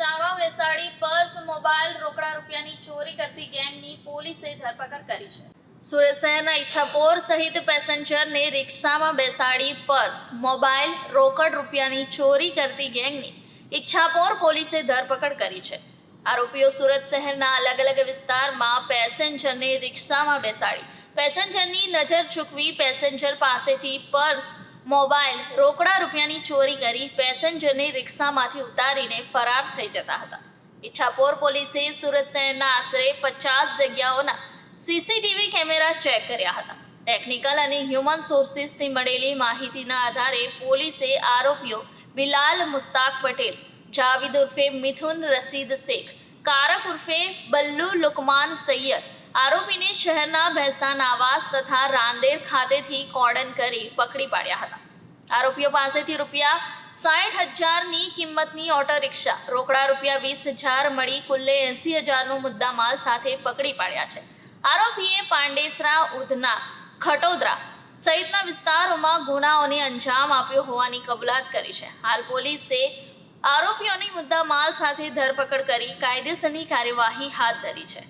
શાળા વેસાડી purse mobile રોકડા રૂપિયાની ચોરી કરતી ગેંગની પોલીસે ધરપકડ કરી છે. સુરત શહેરના ઈચ્છાપોર સહિત પેસેન્જરને રિક્ષામાં બેસાડી પર્સ મોબાઈલ રોકડ રૂપિયાની ચોરી કરતી ગેંગની ઈચ્છાપોર પોલીસે ધરપકડ કરી છે. આરોપીઓ સુરત શહેરના અલગ અલગ વિસ્તારમાં પેસેન્જરને રિક્ષામાં બેસાડી, પેસેન્જરની નજર ચૂકવી પેસેન્જર પાસેથી પર્સ મોબાઈલ રોકડા રૂપિયાની ચોરી કરી પેસેન્જરને રિક્ષામાંથી ઉતારીને ફરાર થઈ જતા હતા. ઈચ્છાપોર પોલીસે સુરત શહેરના આશરે પચાસ જગ્યાઓના સીસીટીવી કેમેરા ચેક કર્યા હતા. ટેકનિકલ અને હ્યુમન સોર્સિસથી મળેલી માહિતીના આધારે પોલીસે આરોપીઓ બિલાલ મુસ્તાક પટેલ, જાવિદ ઉર્ફે મિથુન રસીદ શેખ, કારક ઉર્ફે બલ્લુ લુકમાન સૈયદ આરોપીને શહેરના ભેસ્તાન આવાસ તથા રાંદેર ખાતેથી કોર્ડન કરી પકડી પાડ્યા હતા. આરોપીઓ પાસેથી રૂપિયા સાઠ હજારની કિંમતની ઓટો રિક્ષા, રોકડા રૂપિયા વીસ હજાર મળી કુલ્લે એંસી હજારનો મુદ્દામાલ સાથે પકડી પાડ્યા છે. આરોપીએ પાંડેસરા, ઉધના, ખટોદરા સહિતના વિસ્તારોમાં ગુનાઓને અંજામ આપ્યો હોવાની કબૂલાત કરી છે. હાલ પોલીસે આરોપીઓની મુદ્દામાલ સાથે ધરપકડ કરી કાયદેસરની કાર્યવાહી હાથ ધરી છે.